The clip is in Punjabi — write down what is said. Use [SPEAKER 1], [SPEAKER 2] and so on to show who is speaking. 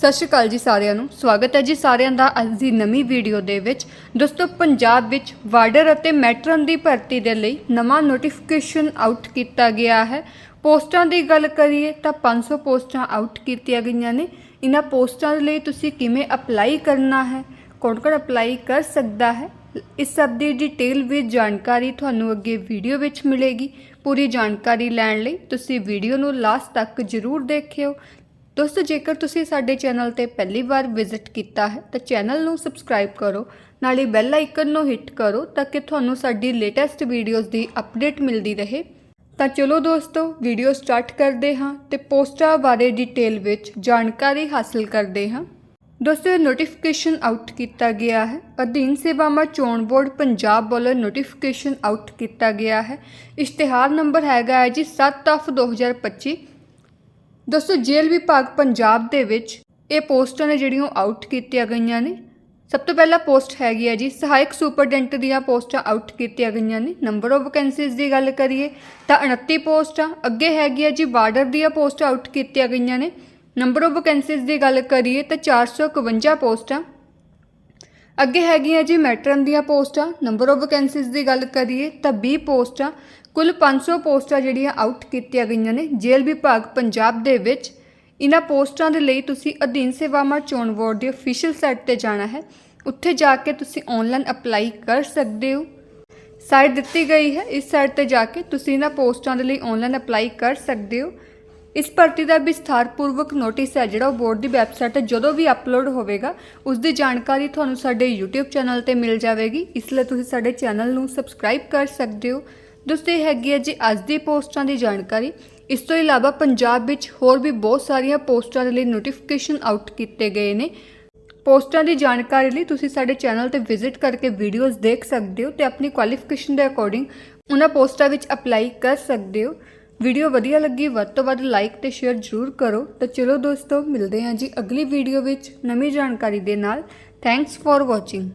[SPEAKER 1] ਸਤਿ ਸ਼੍ਰੀ ਅਕਾਲ ਜੀ ਸਾਰਿਆਂ ਨੂੰ। ਸਵਾਗਤ ਹੈ ਜੀ ਸਾਰਿਆਂ ਦਾ ਅੱਜ ਦੀ ਨਵੀਂ ਵੀਡੀਓ ਦੇ ਵਿੱਚ। ਦੋਸਤੋ, ਪੰਜਾਬ ਵਿੱਚ ਵਾਰਡਰ ਅਤੇ ਮੈਟਰਨ ਦੀ ਭਰਤੀ ਦੇ ਲਈ ਨਵਾਂ ਨੋਟੀਫਿਕੇਸ਼ਨ ਆਊਟ ਕੀਤਾ ਗਿਆ ਹੈ। ਪੋਸਟਾਂ ਦੀ ਗੱਲ ਕਰੀਏ ਤਾਂ 500 ਪੋਸਟਾਂ ਆਊਟ ਕੀਤੀਆਂ ਗਈਆਂ ਨੇ। ਇਹਨਾਂ ਪੋਸਟਾਂ ਦੇ ਲਈ ਤੁਸੀਂ ਕਿਵੇਂ ਅਪਲਾਈ ਕਰਨਾ ਹੈ? ਕੌਣ-ਕੌਣ ਅਪਲਾਈ ਕਰ ਸਕਦਾ ਹੈ? ਇਸ ਸਭ ਦੀ ਡਿਟੇਲ ਵਿੱਚ ਜਾਣਕਾਰੀ ਤੁਹਾਨੂੰ ਅੱਗੇ ਵੀਡੀਓ ਵਿੱਚ ਮਿਲੇਗੀ। ਪੂਰੀ ਜਾਣਕਾਰੀ ਲੈਣ ਲਈ ਤੁਸੀਂ ਵੀਡੀਓ ਨੂੰ ਲਾਸਟ ਤੱਕ ਜ਼ਰੂਰ ਦੇਖਿਓ। ਦੋਸਤੋ, ਜੇਕਰ ਤੁਸੀਂ ਸਾਡੇ ਚੈਨਲ ਤੇ ਪਹਿਲੀ ਵਾਰ ਵਿਜ਼ਿਟ ਕੀਤਾ ਹੈ, ਤਾਂ ਚੈਨਲ ਨੂੰ ਸਬਸਕ੍ਰਾਈਬ ਕਰੋ, ਨਾਲੇ ਬੈਲ ਆਈਕਨ ਨੂੰ ਹਿੱਟ ਕਰੋ, ਤਾਂ ਕਿ ਤੁਹਾਨੂੰ ਸਾਡੀ ਲੇਟੈਸਟ ਵੀਡੀਓਜ਼ ਦੀ ਅਪਡੇਟ ਮਿਲਦੀ ਰਹੇ। ਤਾਂ ਚਲੋ ਦੋਸਤੋ, ਵੀਡੀਓ ਸਟਾਰਟ ਕਰਦੇ ਹਾਂ ਤੇ ਪੋਸਟਾਂ ਬਾਰੇ ਡਿਟੇਲ ਵਿੱਚ ਜਾਣਕਾਰੀ ਹਾਸਲ ਕਰਦੇ ਹਾਂ। ਦੋਸਤੋ ਨੋਟੀਫਿਕੇਸ਼ਨ ਆਊਟ ਕੀਤਾ ਗਿਆ ਹੈ। ਅਧੀਨ ਸੇਵਾਵਾਂ ਚੋਣ ਬੋਰਡ ਪੰਜਾਬ ਵੱਲੋਂ ਨੋਟੀਫਿਕੇਸ਼ਨ ਆਊਟ ਕੀਤਾ ਗਿਆ ਹੈ। ਇਸ਼ਤਿਹਾਰ ਨੰਬਰ ਹੈਗਾ ਹੈ ਜੀ 7 ਅਫ 2025 ਦੋਸਤੋ ਜੇਲ੍ਹ ਵਿਭਾਗ ਪੰਜਾਬ ਦੇ ਵਿੱਚ ਇਹ ਪੋਸਟਾਂ ਨੇ ਜਿਹੜੀਆਂ ਉਹ ਆਊਟ ਕੀਤੀਆਂ ਗਈਆਂ ਨੇ? ਸਭ ਤੋਂ ਪਹਿਲਾ ਪੋਸਟ ਹੈਗੀ ਹੈ ਜੀ, ਸਹਾਇਕ ਸੁਪਰਡੈਂਟ ਦੀਆਂ ਪੋਸਟਾਂ ਆਊਟ ਕੀਤੀਆਂ ਗਈਆਂ ਨੇ। ਨੰਬਰ ਆਫ ਵੈਕੈਂਸੀਜ਼ ਦੀ ਗੱਲ ਕਰੀਏ ਤਾਂ 29 ਪੋਸਟਾਂ, ਅੱਗੇ ਹੈਗੀ ਹੈ ਜੀ, ਬਾਰਡਰ ਦੀਆਂ ਪੋਸਟਾਂ ਆਊਟ ਕੀਤੀਆਂ ਗਈਆਂ ਨੇ। ਨੰਬਰ ਆਫ ਵੈਕੈਂਸੀਜ਼ ਦੀ ਗੱਲ ਕਰੀਏ ਤਾਂ 451 ਪੋਸਟਾਂ ਅੱਗੇ ਹੈਗੀਆਂ ਜੀ ਮੈਟਰਨ ਦੀਆਂ ਪੋਸਟਾਂ ਨੰਬਰ ਆਫ ਵੈਕੈਂਸੀਜ਼ ਦੀ ਗੱਲ ਕਰੀਏ ਤਾਂ 20 ਪੋਸਟਾਂ, ਕੁੱਲ 500 ਪੋਸਟਾਂ ਜਿਹੜੀਆਂ ਆਊਟ ਕੀਤੀਆਂ ਗਈਆਂ ਨੇ ਜੇਲ੍ਹ ਵਿਭਾਗ ਪੰਜਾਬ ਦੇ ਵਿੱਚ। ਇਹਨਾਂ ਪੋਸਟਾਂ ਦੇ ਲਈ ਤੁਸੀਂ ਅਧੀਨ ਸੇਵਾਵਾਂ ਚੋਣ ਬੋਰਡ ਦੀ ਅਫੀਸ਼ੀਅਲ ਸਾਈਟ ਤੇ ਜਾਣਾ ਹੈ। ਉੱਥੇ ਜਾ ਕੇ ਤੁਸੀਂ ਆਨਲਾਈਨ ਅਪਲਾਈ ਕਰ ਸਕਦੇ ਹੋ। ਸਾਈਟ ਦਿੱਤੀ ਗਈ ਹੈ। ਇਸ ਸਾਈਟ ਤੇ ਜਾ ਕੇ ਤੁਸੀਂ ਇਹਨਾਂ ਪੋਸਟਾਂ ਦੇ ਲਈ ਆਨਲਾਈਨ ਅਪਲਾਈ ਕਰ ਸਕਦੇ ਹੋ। ਇਸ ਭਰਤੀ ਦਾ ਵਿਸਥਾਰਪੂਰਵਕ ਨੋਟਿਸ ਹੈ ਜਿਹੜਾ ਉਹ ਬੋਰਡ ਦੀ ਵੈਬਸਾਈਟ ਤੇ ਜਦੋਂ ਵੀ ਅਪਲੋਡ ਹੋਵੇਗਾ, ਉਸ ਦੀ ਜਾਣਕਾਰੀ ਤੁਹਾਨੂੰ ਸਾਡੇ YouTube ਚੈਨਲ ਤੇ ਮਿਲ ਜਾਵੇਗੀ। ਇਸ ਲਈ ਤੁਸੀਂ ਸਾਡੇ ਚੈਨਲ ਨੂੰ ਸਬਸਕ੍ਰਾਈਬ ਕਰ ਸਕਦੇ ਹੋ। ਦੋਸਤੋ, ਇਹ ਹੈਗੀ ਹੈ ਜੀ ਅੱਜ ਦੀ ਪੋਸਟਾਂ ਦੀ ਜਾਣਕਾਰੀ। ਇਸ ਤੋਂ ਇਲਾਵਾ ਪੰਜਾਬ ਵਿੱਚ ਹੋਰ ਵੀ ਬਹੁਤ ਸਾਰੀਆਂ ਪੋਸਟਾਂ ਦੇ ਲਈ ਨੋਟੀਫਿਕੇਸ਼ਨ ਆਊਟ ਕੀਤੇ ਗਏ ਨੇ। ਪੋਸਟਾਂ ਦੀ ਜਾਣਕਾਰੀ ਲਈ ਤੁਸੀਂ ਸਾਡੇ ਚੈਨਲ ਤੇ ਵਿਜ਼ਿਟ ਕਰਕੇ ਵੀਡੀਓਜ਼ ਦੇਖ ਸਕਦੇ ਹੋ ਤੇ ਆਪਣੀ ਕੁਆਲੀਫਿਕੇਸ਼ਨ ਦੇ ਅਕੋਰਡਿੰਗ ਉਹਨਾਂ ਪੋਸਟਾਂ ਵਿੱਚ ਅਪਲਾਈ ਕਰ ਸਕਦੇ ਹੋ। ਵੀਡੀਓ ਵਧੀਆ ਲੱਗੀ, ਵੱਧ ਤੋਂ ਵੱਧ ਲਾਈਕ ਤੇ ਸ਼ੇਅਰ ਜ਼ਰੂਰ ਕਰੋ। ਤਾਂ ਚਲੋ ਦੋਸਤੋ, ਮਿਲਦੇ ਹਾਂ ਜੀ ਅਗਲੀ ਵੀਡੀਓ ਵਿੱਚ ਨਵੀਂ ਜਾਣਕਾਰੀ ਦੇ ਨਾਲ। Thanks for watching